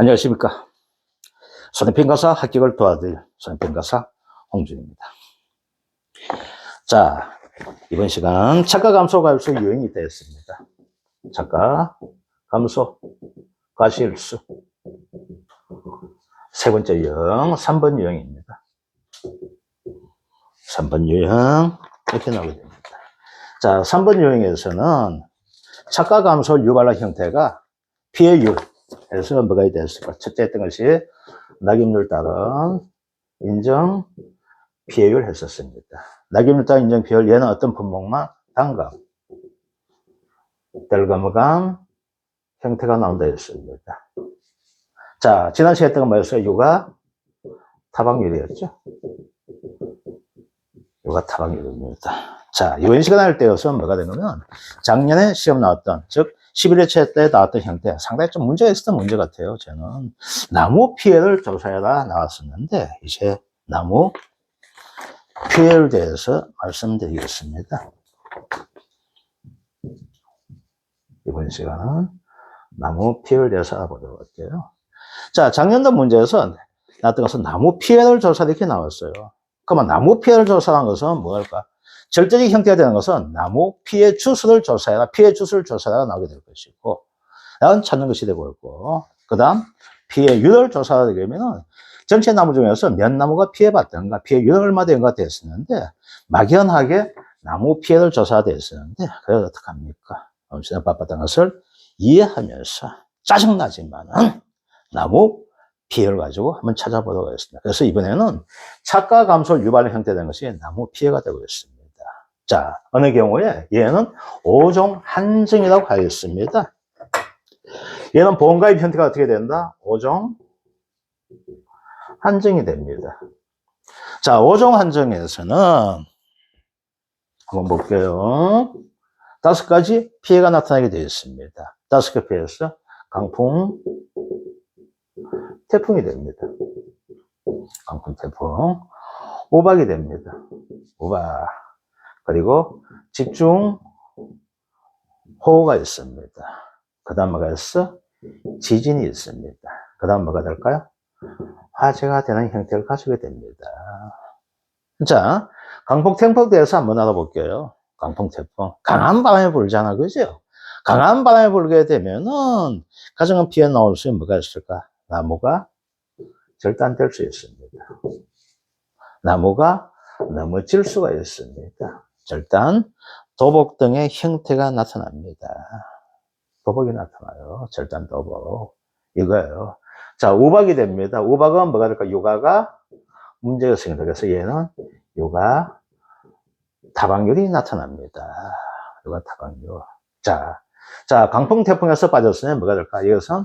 안녕하십니까. 손해평가사 합격을 도와드릴 손해평가사 홍준입니다. 자, 이번 시간 착가 감소 가일수 유형이 되었습니다. 착가 감소 가실수 세 번째 유형, 3번 유형입니다. 3번 유형 이렇게 나오게 됩니다. 자, 3번 유형에서는 착가 감소 유발화 형태가 피해율 에서 뭐가 됐을까? 첫째 했던 것이 낙입률 따른 인정 피해율 했었습니다. 낙입률 따른 인정 피해율 얘는 어떤 분목만 단감 델감감 형태가 나온다 했습니다. 자, 지난 시간에 했던 건 뭐였어요? 유가 타방률이었죠? 유가 타방률입니다. 자, 이번 시간 할 때여서 뭐가 되냐면 작년에 시험 나왔던, 즉 11회차 때 나왔던 형태 상당히 좀 문제가 있었던 문제 같아요. 저는 나무 피해를 조사해라 나왔었는데 이제 나무 피해를 대해서 말씀드리겠습니다. 이번 시간은 나무 피해를 대해서 알아보도록 할게요. 자, 작년도 문제에서 나왔던 것은 나무 피해를 조사 이렇게 나왔어요. 그러면 나무 피해를 조사한 것은 뭐일까? 절대적 형태가 되는 것은 나무 피해 주수를 조사해라, 피해 주수를 조사해라 나오게 될 것이고, 다음 찾는 것이 되고 있고, 그 다음 피해율을 조사하게 되면은 전체 나무 중에서 몇 나무가 피해받던가, 피해율 얼마 된가 됐었는데, 막연하게 나무 피해를 조사되어 있었는데, 그래서 어떡합니까? 엄청나 바빴던 것을 이해하면서 짜증나지만은 나무 피해를 가지고 한번 찾아보도록 하겠습니다. 그래서 이번에는 착가 감소 유발의 형태된 것이 나무 피해가 되고 있습니다. 자, 어느 경우에 얘는 5종 한정이라고 하겠습니다. 얘는 보험가입 형태가 어떻게 된다? 5종 한정이 됩니다. 자, 5종 한정에서는 한번 볼게요. 다섯 가지 피해가 나타나게 되어 있습니다. 다섯 개 피해에서 강풍, 태풍이 됩니다. 강풍, 태풍. 우박이 됩니다. 우박. 그리고 집중 호우가 있습니다. 그 다음 뭐가 있어? 지진이 있습니다. 그 다음 뭐가 될까요? 화재가 되는 형태를 가지게 됩니다. 자, 강풍 태풍에 대해서 한번 알아볼게요. 강풍 태풍. 강한 바람이 불잖아, 그죠? 강한 바람이 불게 되면은 가장 피해 나올 수 있는 뭐가 있을까? 나무가 절단될 수 있습니다. 나무가 넘어질 수가 있습니다. 절단, 도복 등의 형태가 나타납니다. 도복이 나타나요. 절단 도복. 이거예요. 자, 우박이 됩니다. 우박은 뭐가 될까? 요가가 문제가. 그래서 얘는 요가 다방률이 나타납니다. 요가 다방률. 자, 자, 강풍 태풍에서 빠졌으면 뭐가 될까? 이것은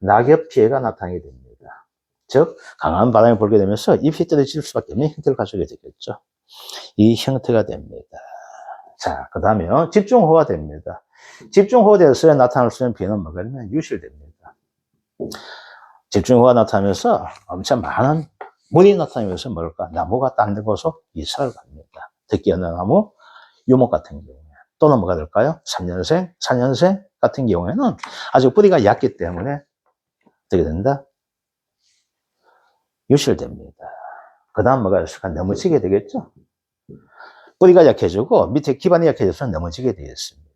낙엽 피해가 나타나게 됩니다. 즉, 강한 바람이 불게 되면서 잎이 떨어질 수밖에 없는 형태를 가지게 되겠죠. 이 형태가 됩니다. 자, 그 다음에 집중호가 됩니다. 집중호가 되어서 나타날 수 있는 비는 뭐가 되면 유실됩니다. 집중호가 나타나면서 엄청 많은 물이 나타나면서 뭘까? 나무가 딴데 곳으로 이사를 갑니다. 특히 어느 나무, 유목 같은 경우에. 또는 뭐가 될까요? 3년생, 4년생 같은 경우에는 아직 뿌리가 얕기 때문에 어떻게 된다? 유실됩니다. 그 다음 뭐가 있을까? 넘어지게 되겠죠? 뿌리가 약해지고 밑에 기반이 약해져서 넘어지게 되겠습니다.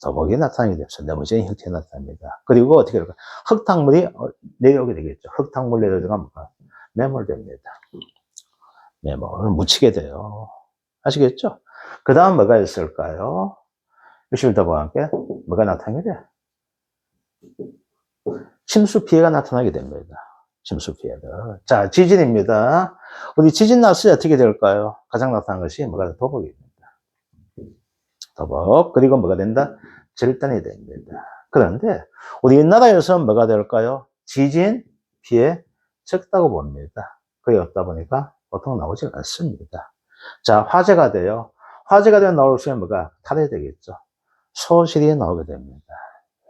더벅이 나타나게 돼서 넘어지는 형태가 나타납니다. 그리고 어떻게 될까? 흙탕물이 어, 내려오게 되겠죠. 흙탕물 내려오다가 뭐가 매몰됩니다. 매몰을 묻히게 돼요. 아시겠죠? 그 다음 뭐가 있을까요? 유실더벅과 함께 뭐가 나타나게 돼? 침수 피해가 나타나게 됩니다. 침수 피해들. 자, 지진입니다. 우리 지진 났을 때 어떻게 될까요? 가장 나타난 것이 뭐가 도복입니다. 도복. 그리고 뭐가 된다? 절단이 됩니다. 그런데 우리나라에서 뭐가 될까요? 지진 피해 적다고 봅니다. 그게 없다 보니까 보통 나오지 않습니다. 자, 화재가 돼요. 화재가 되면 나올 수 있는 뭐가 탈해되겠죠. 소실이 나오게 됩니다.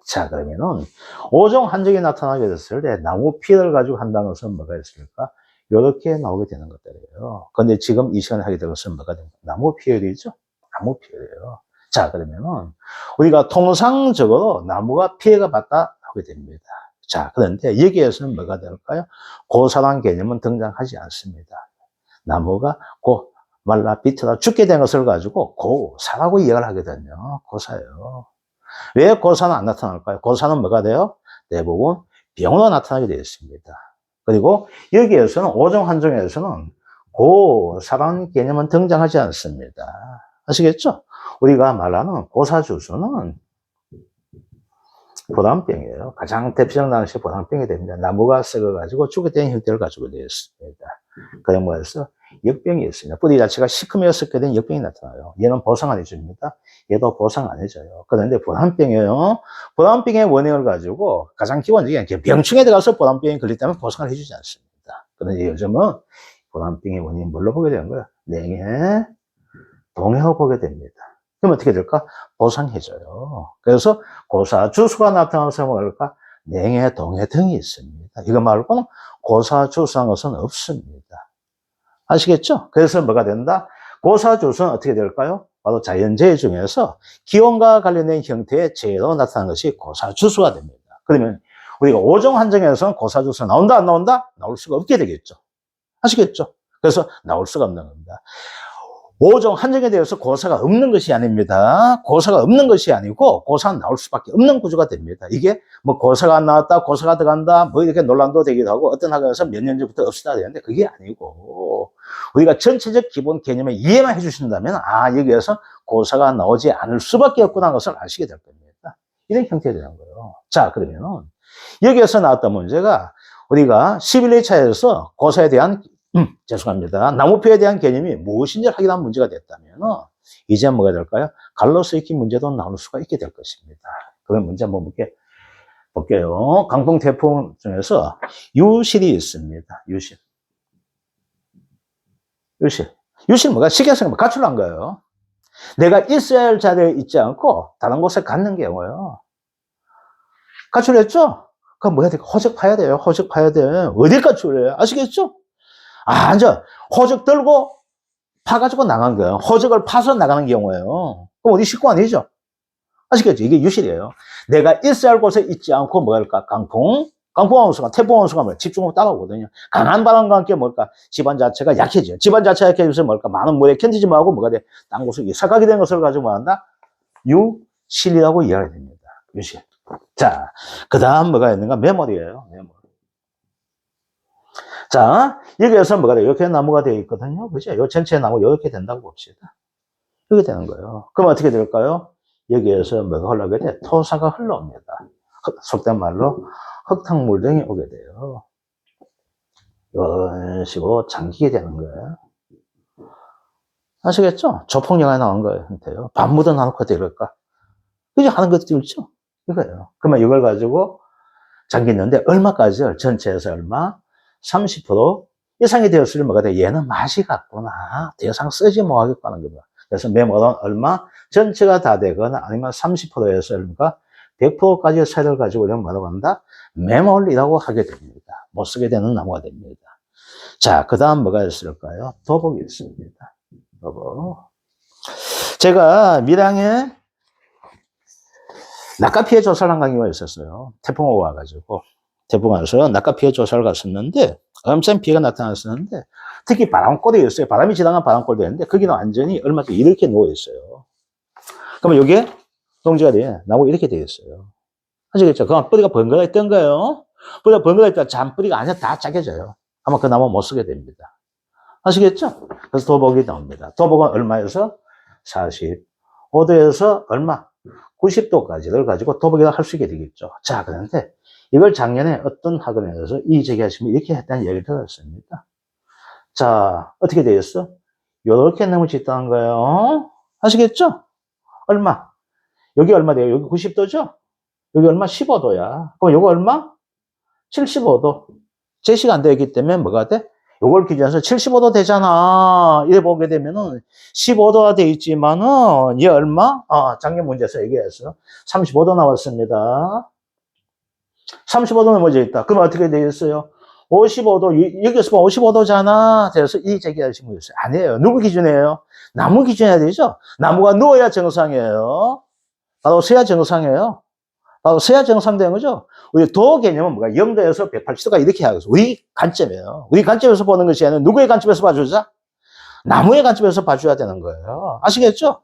자, 그러면은, 오종 한적이 나타나게 됐을 때, 나무 피해를 가지고 한다는 것은 뭐가 있을까? 이렇게 나오게 되는 것들이에요. 근데 지금 이 시간에 하게 된 것은 뭐가 됩니까? 나무 피해이죠? 나무 피해예요. 자, 그러면은, 우리가 통상적으로 나무가 피해가 받다 하게 됩니다. 자, 그런데 여기에서는 뭐가 될까요? 고사란 개념은 등장하지 않습니다. 나무가 고, 말라 비틀어 죽게 된 것을 가지고 고사라고 이해를 하거든요. 고사예요. 왜 고사는 안 나타날까요? 고사는 뭐가 돼요? 대부분 병으로 나타나게 되어 있습니다. 그리고 여기에서는 오종 한종에서는 고사라는 개념은 등장하지 않습니다. 아시겠죠? 우리가 말하는 고사주수는 보담병이에요. 가장 대표적인 당시 보담병이 됩니다. 나무가 썩어가지고 죽게 된 형태를 가지고 되어 있습니다. 그런 거에서 역병이 있습니다. 뿌리 자체가 썩게 된 역병이 나타나요. 얘는 보상 안 해줍니다. 얘도 보상 안 해줘요. 그런데 보담병이에요. 보담병의 원인을 가지고 가장 기본적인 게 병충해 들어가서 보담병이 걸렸다면 보상을 해주지 않습니다. 그런데 요즘은 보담병의 원인이 뭘로 보게 되는 거예요? 냉해, 동해로 보게 됩니다. 그럼 어떻게 될까? 보상해줘요. 그래서 고사 주수가 나타나서 뭘까? 냉해, 동해 등이 있습니다. 이거 말고는 고사 주수한 것은 없습니다. 아시겠죠? 그래서 뭐가 된다? 고사 주수는 어떻게 될까요? 바로 자연재해 중에서 기온과 관련된 형태의 재해로 나타나는 것이 고사 주수가 됩니다. 그러면 우리가 오종 한정에서는 고사 주수가 나온다 안 나온다? 나올 수가 없게 되겠죠. 아시겠죠? 그래서 나올 수가 없는 겁니다. 오종 한정에 대해서 고사가 없는 것이 아닙니다. 고사가 없는 것이 아니고 고사는 나올 수밖에 없는 구조가 됩니다. 이게 뭐 고사가 안 나왔다, 고사가 들어간다, 뭐 이렇게 논란도 되기도 하고 어떤 학교에서 몇 년 전부터 없었다 되는데 그게 아니고 우리가 전체적 기본 개념에 이해만 해주신다면 아 여기에서 고사가 나오지 않을 수밖에 없구나 것을 아시게 될 겁니다. 이런 형태가 되는 거예요. 자 그러면은 여기에서 나왔던 문제가 우리가 11회차에서 고사에 대한 음, 죄송합니다. 나무표에 대한 개념이 무엇인지 확인한 문제가 됐다면, 이제 뭐가 될까요? 갈로스 익힌 문제도 나올 수가 있게 될 것입니다. 그런 문제 한번 볼게, 볼게요. 강풍 태풍 중에서 유실이 있습니다. 유실. 유실. 유실 뭐가? 시계성 가출한 거예요. 내가 할 자리에 있지 않고 다른 곳에 갔는 경우예요. 가출했죠? 그럼 뭐 해야 될까? 호적 파야 돼요. 호적 파야 돼. 어디 가출해요? 아시겠죠? 아, 앉아. 호적 들고 파가지고 나간 거예요. 호적을 파서 나가는 경우예요. 그럼 어디 식구 아니죠? 아시겠죠? 이게 유실이에요. 내가 할 곳에 있지 않고 뭐랄까? 강풍, 강풍 원수가, 태풍 원수가 뭐 집중하고 따라오거든요. 강한 바람과 함께 뭘까? 집안 자체가 약해져요. 집안 자체가 약해져서 뭘까? 많은 물에 견디지 못하고 뭐가 돼? 땅 곳을 이삭하게 된 것을 가지고 뭐한다? 유실이라고 이해가 됩니다. 유실. 자, 그 다음 뭐가 있는가? 메모리예요. 메모리. 자, 여기에서 뭐가 돼요? 이렇게 나무가 되어 있거든요. 그죠? 요 전체 나무 이렇게 된다고 봅시다. 이렇게 되는 거예요. 그럼 어떻게 될까요? 여기에서 뭐가 흘러오게 돼? 토사가 흘러옵니다. 속된 말로 흙탕물 등이 오게 돼요. 이런 식으로 잠기게 되는 거예요. 아시겠죠? 조폭영화에 나온 거예요. 밥 묻어 놔놓고 이럴까? 그죠? 하는 것도 있죠? 이거예요. 그러면 이걸 가지고 잠기는데 얼마까지요? 전체에서 얼마? 30% 이상이 되었을 뭐가 돼? 얘는 맛이 같구나. 더 이상 쓰지 못하겠고 하는 겁니다. 그래서 메모는 얼마? 전체가 다 되거나 아니면 30%에서 얼마가 100%까지 차이를 가지고 이런 뭐라고 한다? 메모리라고 하게 됩니다. 못 쓰게 되는 나무가 됩니다. 자, 그 다음 뭐가 있을까요? 도복이 있습니다. 도복. 제가 밀양에 낙가 피해 조사를 한 강의가 있었어요. 태풍 오고 와가지고. 태풍 와서 낙가 피해 조사를 갔었는데, 엄청 피해가 나타났었는데, 특히 바람골이었어요. 바람이 지나간 바람골도 있는데, 거기는 완전히 얼마 전에 이렇게 누워있어요. 그러면 여기에 돼. 나무 이렇게 되어 있어요. 아시겠죠? 그럼 뿌리가 번거가 있던 거예요. 뿌리가 번거가 있다 잔뿌리가 아니라 다 짜겨져요. 아마 그 나무 못 쓰게 됩니다. 아시겠죠? 그래서 도복이 나옵니다. 도복은 얼마에서? 45도에서 얼마? 90도까지를 가지고 도복이라 할 수 있게 되겠죠. 자, 그런데 이걸 작년에 어떤 학원에서 이 제기하시면 이렇게 했다는 얘기를 들었습니다. 자, 어떻게 되었어? 요렇게 너무 짓다는 거예요. 아시겠죠? 얼마? 여기 얼마 돼요? 여기 90도죠? 여기 얼마? 15도야. 그럼 요거 얼마? 75도. 제시가 안 되기 때문에 뭐가 돼? 요걸 기준해서 75도 되잖아. 이래 보게 되면은 15도가 돼 있지만은 얘 얼마? 아, 작년 문제에서 얘기했어. 35도 나왔습니다. 35도 넘어져 있다. 그럼 어떻게 되겠어요? 55도, 여기서 보면 55도잖아. 그래서 이 제기하신 거였어요. 아니에요. 누구 기준이에요? 나무 기준해야 되죠? 나무가 누워야 정상이에요. 바로 서야 정상이에요. 바로 서야 정상되는 거죠. 우리 도 개념은 뭐가 0도에서 180도가 이렇게 하고 우리 관점이에요. 우리 관점에서 보는 것이 아니라 누구의 관점에서 봐주자? 나무의 관점에서 봐줘야 되는 거예요. 아시겠죠?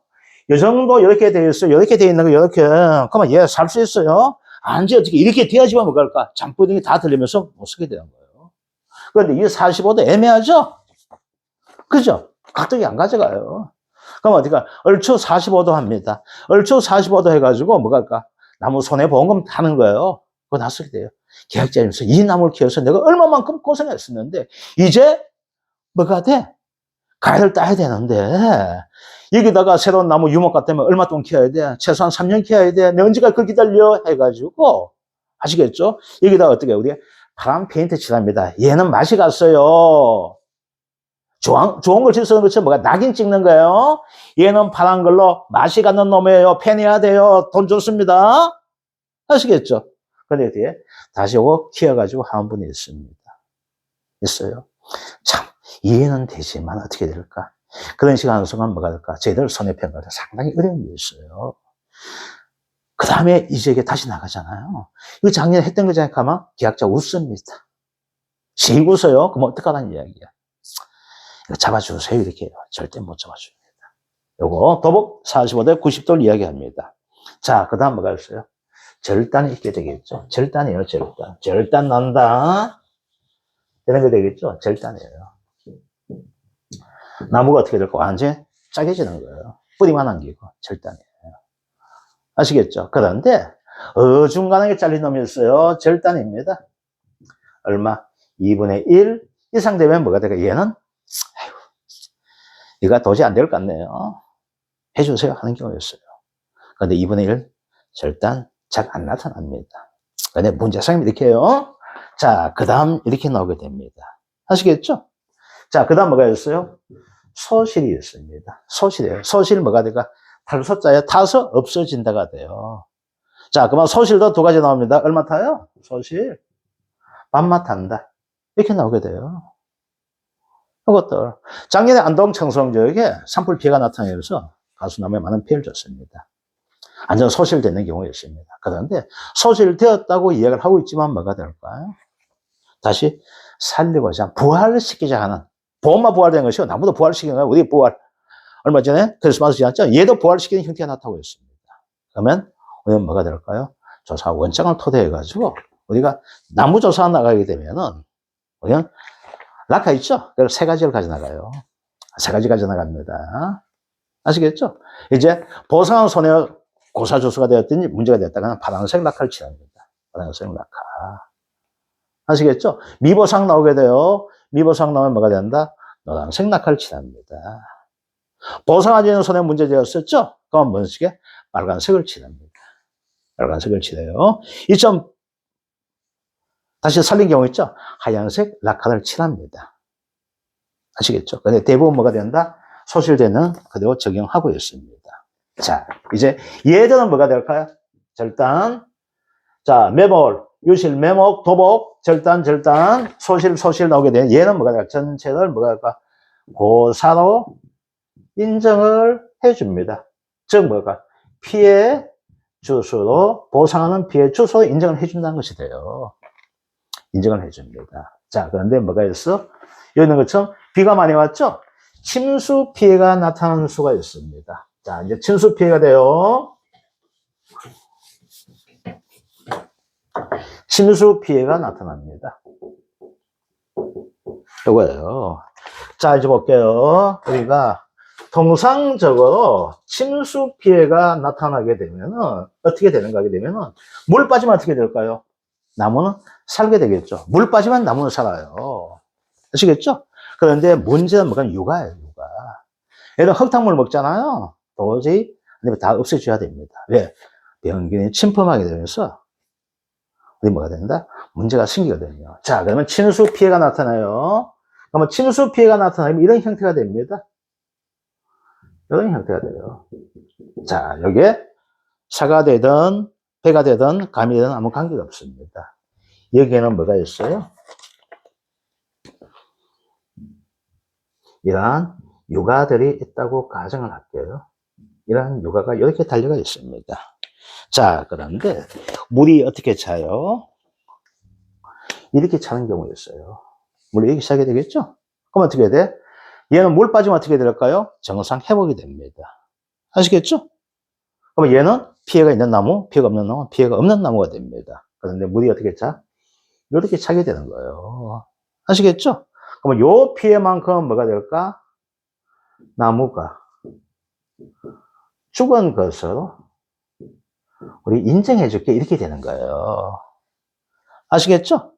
이 정도 이렇게 되어 있어요. 이렇게 되어 있는 거 이렇게. 그러면 얘 살 수 있어요? 안지 어떻게 이렇게 돼야지만 뭐가 할까? 잠뿌둥이 다 들리면서 못 쓰게 되는 거예요. 그런데 이 45도 애매하죠? 그죠? 각도기 안 가져가요. 그럼 어디가? 얼추 45도 합니다. 얼추 45도 해가지고 뭐가 할까? 나무 손해 보험금 타는 거예요. 그거 다 쓰게 돼요. 계약자님서 이 나무를 키워서 내가 얼마만큼 고생했었는데, 이제 뭐가 돼? 가야를 따야 되는데, 여기다가 새로운 나무 유목 같다면 얼마 동안 키워야 돼? 최소한 3년 키워야 돼? 내 언제가 그 기다려? 해가지고, 아시겠죠? 여기다가 어떻게, 우리 파란 페인트 칠합니다. 얘는 맛이 갔어요. 좋은, 좋은 걸 쓰는 것처럼 뭐가 낙인 찍는 거예요. 얘는 파란 걸로 맛이 가는 놈이에요. 팬해야 돼요. 돈 좋습니다. 아시겠죠? 근데 뒤에 다시 오고 키워가지고 하는 분이 있습니다. 있어요. 참, 이해는 되지만 어떻게 될까? 그런 시간 순간 뭐가 될까? 저희들 손해평가를 상당히 어려운 게 있어요. 그 다음에 이제 다시 나가잖아요. 이거 작년에 했던 거잖아요. 가만 계약자 웃습니다. 씩 웃어요. 그럼 어떡하라는 이야기야. 잡아주세요. 이렇게 해요. 절대 못 잡아줍니다. 요거 도복 45대 90도를 이야기합니다. 자, 그 다음 뭐가 있어요? 절단이 있게 되겠죠. 절단이에요, 절단. 절단 난다. 이런 거 되겠죠. 절단이에요. 나무가 어떻게 될까? 완전 짜게지는 거예요. 뿌리만 남기고 절단이에요. 아시겠죠? 그런데 어중간하게 잘린 놈이 있어요. 절단입니다. 얼마? 2분의 1 이상 되면 뭐가 될까? 얘는 이거 도저히 안 될 것 같네요. 해주세요 하는 경우였어요. 그런데 2분의 1 절단 잘 안 나타납니다. 근데 문제상이 이렇게 해요. 자, 그 다음 이렇게 나오게 됩니다. 아시겠죠? 자, 그 다음 뭐가 있어요? 소실이 있습니다. 소실이에요. 소실 뭐가 될까? 탈소자에 타서 없어진다가 돼요. 자, 그러면 소실도 두 가지 나옵니다. 얼마 타요? 소실. 반마 탄다. 이렇게 나오게 돼요. 이것들. 작년에 안동 청송 지역에 산불 피해가 나타나면서 가수나무에 많은 피해를 줬습니다. 안전 소실되는 경우가 있습니다. 그런데 소실되었다고 이야기를 하고 있지만 뭐가 될까요? 다시 살리고자 부활시키자 하는 보험만 부활된 것이요. 나무도 부활시키는 거야. 우리 부활. 얼마 전에 크리스마스 지났죠? 얘도 부활시키는 형태가 나타나고 있습니다. 그러면 우리는 뭐가 될까요? 조사 원장을 토대해가지고 우리가 나무 조사 나가게 되면은 우리는 낙하 있죠? 그래서 세 가지를 가져나가요. 세 가지 가져나갑니다. 아시겠죠? 이제 보상한 손해 고사 조수가 되었더니 문제가 됐다가 파란색 낙하를 칠합니다. 파란색 낙하. 아시겠죠? 미보상 나오게 돼요. 미보상 나오면 뭐가 된다? 노란색 낙하를 칠합니다. 보상하지는 손해 문제 되었었죠? 그럼 뭔식에 빨간색을 칠합니다. 빨간색을 칠해요. 이점 다시 살린 경우 있죠? 하얀색 낙하를 칠합니다. 아시겠죠? 근데 대부분 뭐가 된다? 소실되는 그대로 적용하고 있습니다. 자, 이제 얘들은 뭐가 될까요? 절단. 자, 매몰, 유실, 매목, 도복, 절단, 절단, 소실, 소실 나오게 되는 얘는 뭐가 될까? 전체를 뭐가 될까? 고사로 인정을 해줍니다. 즉, 뭐가? 피해 주소로 보상하는 피해 주소로 인정을 해준다는 것이 돼요. 인정을 해줍니다. 자, 그런데 뭐가 있어? 여기 있는 것처럼 비가 많이 왔죠? 침수 피해가 나타나는 수가 있습니다. 자, 이제 침수 피해가 돼요. 침수 피해가 나타납니다. 이거예요. 자, 이제 볼게요. 우리가 통상적으로 침수 피해가 나타나게 되면은 어떻게 되는가 하게 되면은 물 빠지면 어떻게 될까요? 나무는 살게 되겠죠. 물 빠지면 나무는 살아요. 아시겠죠? 그런데 문제는 뭐가 육아예요, 육아. 얘들 흙탕물 먹잖아요. 도저히 아니면 다 없애줘야 됩니다. 왜? 병균이 침범하게 되면서 우리 뭐가 된다? 문제가 생기거든요. 자, 그러면 침수 피해가 나타나요. 그러면 침수 피해가 나타나면 이런 형태가 됩니다. 이런 형태가 돼요. 자, 여기에 사가 되든 배가 되든 감이 되든 아무 관계가 없습니다. 여기에는 뭐가 있어요? 이러한 육아들이 있다고 가정을 할게요. 이러한 육아가 이렇게 달려가 있습니다. 자, 그런데 물이 어떻게 차요? 이렇게 차는 경우가 있어요. 물이 이렇게 차게 되겠죠? 그럼 어떻게 돼? 얘는 물 빠지면 어떻게 될까요? 정상 회복이 됩니다. 아시겠죠? 그럼 얘는 피해가 있는 나무, 피해가 없는 나무, 피해가 없는 나무가 됩니다. 그런데 물이 어떻게 차? 이렇게 차게 되는 거예요. 아시겠죠? 그럼 요 피해만큼은 뭐가 될까? 나무가 죽은 것으로 우리 인정해 줄게 이렇게 되는 거예요. 아시겠죠?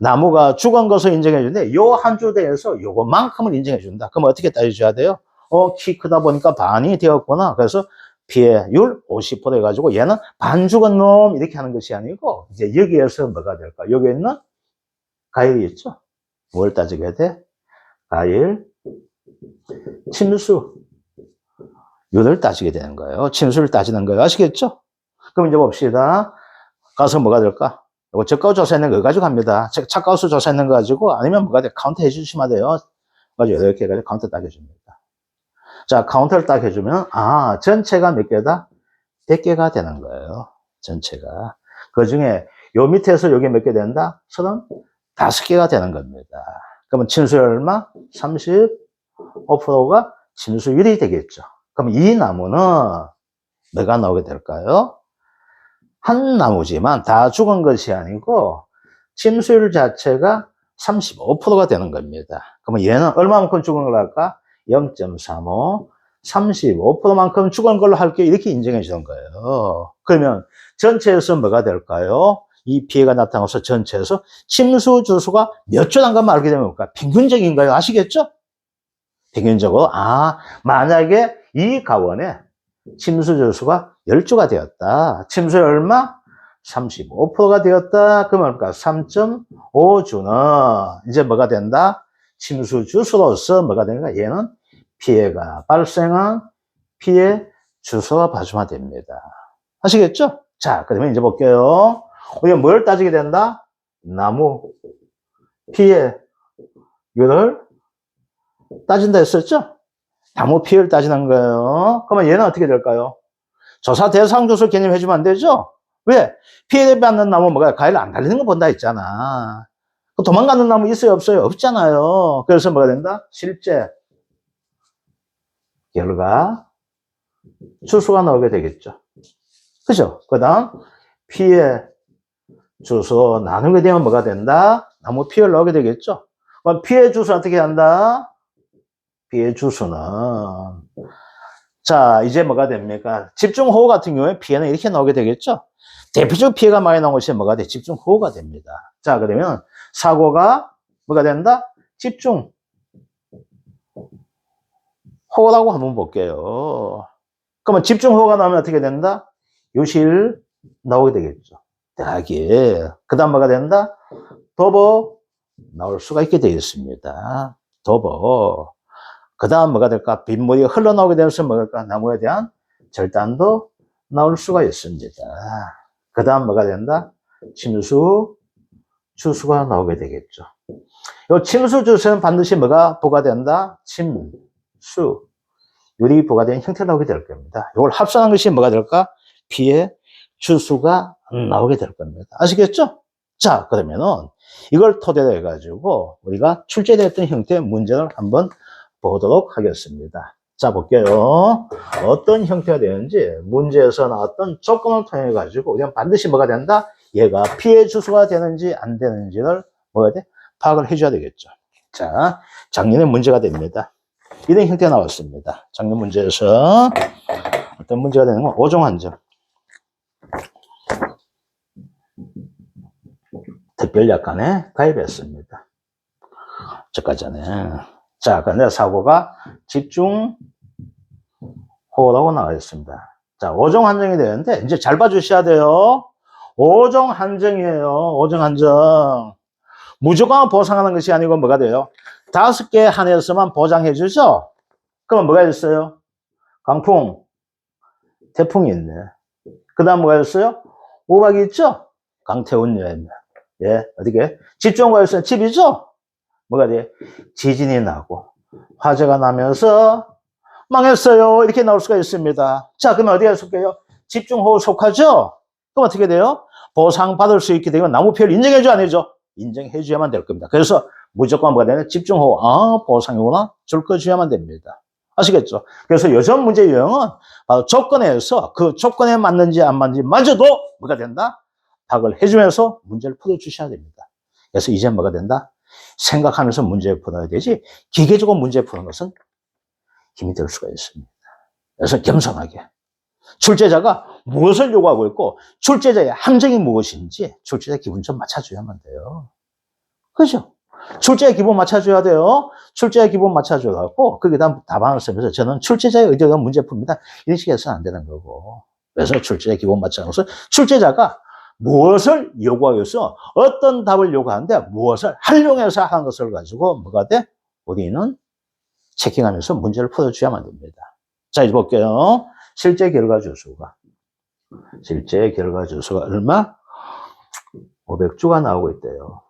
나무가 죽은 것을 인정해 주는데 요 한 주대에서 요것만큼을 인정해 준다. 그럼 어떻게 따져줘야 돼요? 어, 키 크다 보니까 반이 되었구나. 그래서 피해율 50% 해가지고 얘는 반 죽은 놈 이렇게 하는 것이 아니고 이제 여기에서 뭐가 될까? 여기 있는 가일이 있죠? 뭘 따지게 돼? 가일, 침수, 윤을 따지게 되는 거예요. 침수를 따지는 거예요. 아시겠죠? 그럼 이제 봅시다. 가서 뭐가 될까? 이거 저가 조사했는 거 가지고 갑니다. 차가우수 조사했는 거 가지고 아니면 뭐가 돼? 카운트 해주시면 돼요. 가지고 이렇게 해가지고 카운트 딱 해줍니다. 자, 카운터를 딱 해주면, 아, 전체가 몇 개다? 100개가 되는 거예요. 전체가. 그 중에 요 밑에서 여기 몇개 된다? 35개가 되는 겁니다. 그러면 침수율 얼마? 35%가 침수율이 되겠죠. 그럼 이 나무는 뭐가 나오게 될까요? 한 나무지만 다 죽은 것이 아니고 침수율 자체가 35%가 되는 겁니다. 그러면 얘는 얼마만큼 죽은 걸 할까? 0.35, 35%만큼 죽은 걸로 할게 이렇게 인정해 주는 거예요. 그러면 전체에서 뭐가 될까요? 이 피해가 나타나서 전체에서 침수 주수가 몇주 단가만 알게 되면 뭘까? 평균적인가요? 아시겠죠? 평균적으로 아 만약에 이 가원에 침수 주수가 10주가 되었다. 침수율 얼마? 35%가 되었다. 그러면 뭘까? 3.5주는 이제 뭐가 된다? 침수 주수로서 뭐가 되는가? 얘는 피해가 발생한 피해 주소가 봐주면 됩니다. 아시겠죠? 자, 그러면 이제 볼게요. 우리가 뭘 따지게 된다? 나무 피해율을 따진다 했었죠? 나무 피해를 따지는 거예요. 그러면 얘는 어떻게 될까요? 조사 대상 조서 개념 해주면 안 되죠? 왜? 피해받는 나무 뭐가 가위를 안 달리는 거 본다 했잖아. 그 도망가는 나무 있어요? 없어요? 없잖아요. 그래서 뭐가 된다? 실제 결과 주소가 나오게 되겠죠. 그죠? 그 다음 피해 주소 나누게 되면 뭐가 된다? 나무 피해를 나오게 되겠죠. 피해 주소 어떻게 한다? 피해 주소는 자 이제 뭐가 됩니까? 집중호우 같은 경우에 피해는 이렇게 나오게 되겠죠. 대표적 피해가 많이 나온 것이 뭐가 돼? 집중호우가 됩니다. 자 그러면 사고가 뭐가 된다? 집중 호라고 한번 볼게요. 그러면 집중호가 나오면 어떻게 된다? 요실 나오게 되겠죠. 대학이. 그 다음 뭐가 된다? 도보 나올 수가 있게 되겠습니다. 도보. 그 다음 뭐가 될까? 빗물이 흘러나오게 되면서 뭐가? 나무에 대한 절단도 나올 수가 있습니다. 그 다음 뭐가 된다? 침수, 주수가 나오게 되겠죠. 이 침수 주수는 반드시 뭐가 부과된다? 침, 수, 유리 부과된 형태로 나오게 될 겁니다. 이걸 합산한 것이 뭐가 될까? 피해 주수가 나오게 될 겁니다. 아시겠죠? 자, 그러면은 이걸 토대로 해가지고 우리가 출제되었던 형태의 문제를 한번 보도록 하겠습니다. 자, 볼게요. 어떤 형태가 되는지 문제에서 나왔던 조건을 통해 가지고 우리는 반드시 뭐가 된다? 얘가 피해 주수가 되는지 안 되는지를 뭐가 돼? 파악을 해줘야 되겠죠. 자, 작년에 문제가 됩니다. 이런 형태가 나왔습니다. 작년 문제에서 어떤 문제가 되는 건 5종 한정. 특별 약관에 가입했습니다. 저까지는. 자, 그런데 사고가 집중 호라고 나와 있습니다. 자, 5종 한정이 되는데 이제 잘 봐주셔야 돼요. 5종 한정이에요. 5종 한정. 무조건 보상하는 것이 아니고 뭐가 돼요? 다섯 개 한해서만 보장해 주죠? 그러면 뭐가 있어요? 강풍, 태풍이 있네. 그 다음 뭐가 있어요? 우박이 있죠? 강태운이 예, 어디게? 집중호가 있어요? 집이죠? 뭐가 돼? 지진이 나고, 화재가 나면서 망했어요. 이렇게 나올 수가 있습니다. 자, 그러면 어디가 속해요? 집중호우 속하죠? 그럼 어떻게 돼요? 보상받을 수 있게 되면 나무 피해를 인정해줘, 안 해줘? 인정해줘야만 될 겁니다. 그래서 무조건 뭐가 되냐? 집중호우, 아, 보상이구나? 줄 거 줘야만 됩니다. 아시겠죠? 그래서 요즘 문제 유형은 바로 조건에서 그 조건에 맞는지 안 맞는지 마저도 뭐가 된다? 답을 해주면서 문제를 풀어주셔야 됩니다. 그래서 이제 뭐가 된다? 생각하면서 문제를 풀어야 되지 기계적으로 문제 푸는 것은 힘이 들 수가 있습니다. 그래서 겸손하게 출제자가 무엇을 요구하고 있고 출제자의 함정이 무엇인지 출제자 기분 좀 맞춰줘야만 돼요. 그죠? 출제자 기분 맞춰줘야 돼요. 출제자 기분 맞춰줘갖고 거기다 답안을 쓰면서 저는 출제자의 의도가 문제 풉니다. 이런 식으로 해서는 안 되는 거고. 그래서 출제자 기분 맞춰서 출제자가 무엇을 요구하겠어? 어떤 답을 요구하는데 무엇을 활용해서 하는 것을 가지고 뭐가 돼? 우리는 체킹하면서 문제를 풀어줘야만 됩니다. 자, 이제 볼게요. 실제 결과 주수가. 실제 결과 주수가 얼마? 500주가 나오고 있대요.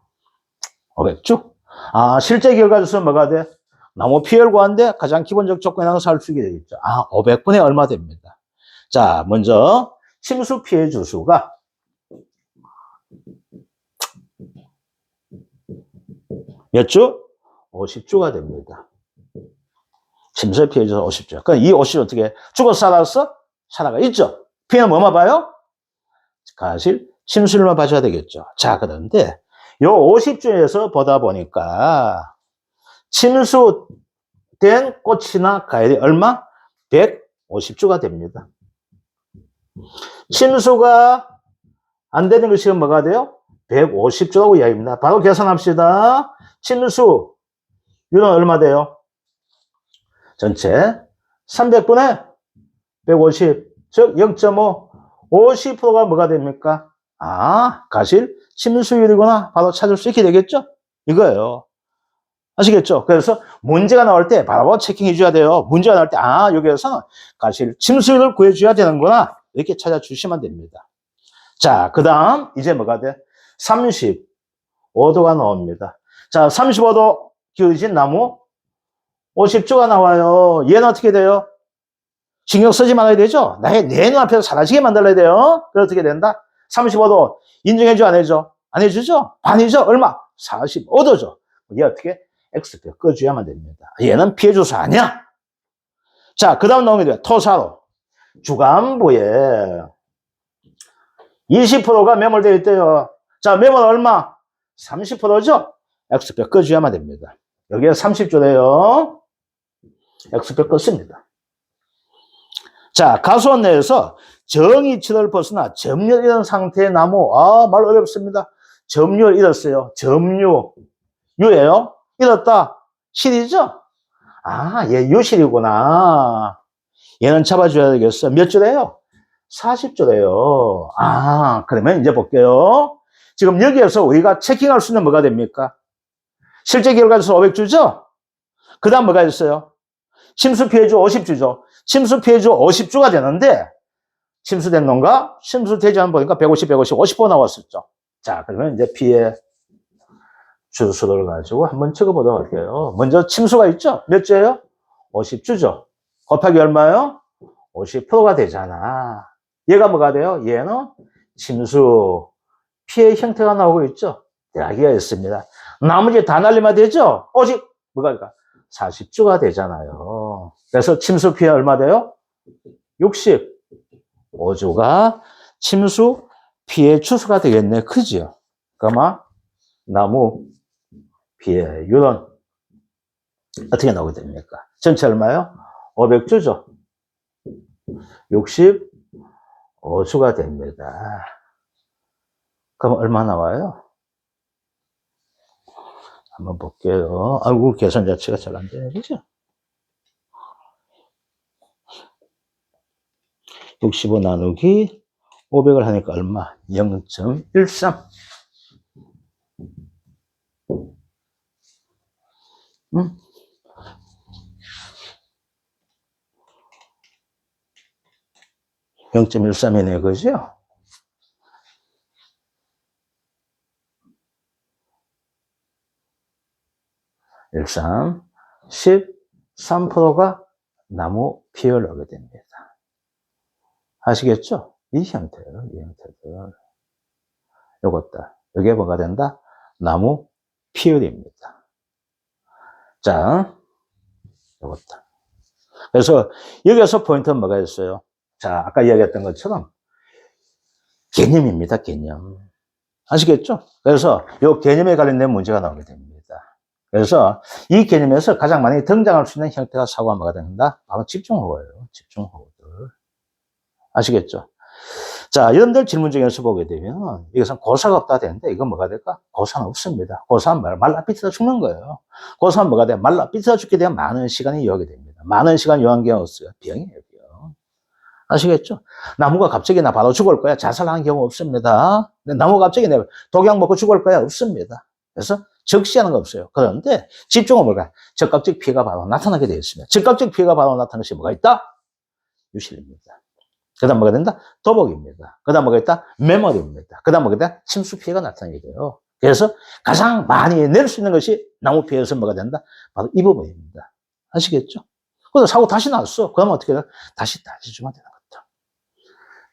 500주? 아, 실제 결과 주수는 뭐가 돼? 나무 구하는데 가장 기본적 조건이 나서 살수 있게 되겠죠. 아, 500분의 얼마 됩니다. 자, 먼저 침수 피해 주수가 몇 주? 50주가 됩니다. 침수 피해 주수 50주. 그럼 이 50주 어떻게? 죽어 살았어? 살아가 있죠. 피해는 뭐만 봐요? 사실 침수율만 봐줘야 되겠죠. 자, 그런데 요 50주에서 보다 보니까 침수된 꽃이나 과일이 얼마? 150주가 됩니다. 침수가 안 되는 것이 뭐가 돼요? 150주라고 이야기합니다. 바로 계산합시다. 침수 유는 얼마 돼요? 전체 300분의 150, 즉 0.5, 50%가 뭐가 됩니까? 아, 가실 침수율이구나. 바로 찾을 수 있게 되겠죠? 이거예요. 아시겠죠? 그래서 문제가 나올 때 바로 체킹해 줘야 돼요. 문제가 나올 때, 아, 여기에서는 가실 침수율을 구해줘야 되는구나. 이렇게 찾아주시면 됩니다. 자, 그 다음, 이제 뭐가 돼? 35도가 나옵니다. 자, 35도 기울이진 나무 50조가 나와요. 얘는 어떻게 돼요? 신경 쓰지 말아야 되죠? 나의 내 눈앞에서 사라지게 만들어야 돼요. 그럼 어떻게 된다? 35도 인정해줘, 안 해줘? 안 해주죠? 반이죠? 얼마? 45도죠. 얘 어떻게? X표 꺼줘야만 됩니다. 얘는 피해주소 아니야? 자, 그 다음 나오게 돼요. 토사로. 주간부에 20%가 매몰되어 있대요. 자, 매몰 얼마? 30%죠? X표 꺼줘야만 됩니다. 여기에 30조래요. X표 껐습니다. 자, 가수원 내에서 정이치를 벗으나 점유를 잃은 상태의 나무. 아, 말 어렵습니다. 점유를 잃었어요. 점유. 유예요? 잃었다. 실이죠? 아, 얘 유실이구나. 얘는 잡아줘야 되겠어. 몇 주래요? 40주래요. 아, 그러면 이제 볼게요. 지금 여기에서 우리가 체킹할 수 있는 뭐가 됩니까? 실제 결과에서 500주죠? 그 다음 뭐가 있어요? 침수 피해주 50주죠. 침수 피해주 50주가 되는데, 침수된 놈과 침수되지 않은 보니까 150, 150, 50번 나왔었죠. 자, 그러면 이제 피해 주수를 가지고 한번 적어보도록 할게요. 먼저 침수가 있죠? 몇 주예요? 50주죠. 곱하기 얼마요? 50%가 되잖아. 얘가 뭐가 돼요? 얘는 침수 피해 형태가 나오고 있죠? 대학기가 있습니다. 나머지 다 날리면 되죠? 오직 뭐가 될까? 40주가 되잖아요. 그래서 침수 피해 얼마 돼요? 65주가 침수 피해 주수가 되겠네. 그죠? 그러면 나무 피해 유는 어떻게 나오게 됩니까? 전체 얼마요? 500주죠. 65주가 됩니다. 그럼 얼마 나와요? 한번 볼게요. 아이고, 계산 자체가 잘 안 되네, 그죠? 65 나누기 500을 하니까 얼마? 0.13. 응? (0.13이네) 그죠? 일삼, 13%가 나무 피해를 하게 됩니다. 아시겠죠? 이 형태예요, 이 형태들. 요것다. 여기에 뭐가 된다? 나무 피율입니다. 자, 요것다. 그래서 여기서 포인트는 뭐가 있어요? 자, 아까 이야기했던 것처럼 개념입니다, 개념. 아시겠죠? 그래서 요 개념에 관련된 문제가 나오게 됩니다. 그래서 이 개념에서 가장 많이 등장할 수 있는 형태가 사고가 뭐가 된다? 바로 집중호우예요. 집중호우들. 아시겠죠? 자, 여러분들 질문 중에서 보게 되면 이것은 고사가 없다 되는데 이건 뭐가 될까? 고사는 없습니다. 고사는 말, 말라 삐뚤어 죽는 거예요. 고사는 뭐가 돼? 말라 삐뚤어 죽게 되면 많은 시간이 요하게 됩니다. 많은 시간 요한 게 없어요. 병이에요, 병. 아시겠죠? 나무가 갑자기 나 바로 죽을 거야. 자살하는 경우 없습니다. 나무가 갑자기 내 독약 먹고 죽을 거야. 없습니다. 그래서 적시하는 거 없어요. 그런데 집중은 뭘까? 적극적 피해가 바로 나타나게 되어 있습니다. 적극적 피해가 바로 나타나는 것이 뭐가 있다? 유실입니다. 그 다음 뭐가 된다? 도복입니다. 그 다음 뭐가 있다? 메모리입니다. 그 다음 뭐가 있다? 침수 피해가 나타나게 돼요. 그래서 가장 많이 낼 수 있는 것이 나무 피해에서 뭐가 된다? 바로 이 부분입니다. 아시겠죠? 그래서 사고 다시 났어. 그러면 어떻게 돼? 다시 다시 주면 되는 거죠.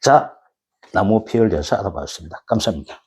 자, 나무 피해를 대해서 알아봤습니다. 감사합니다.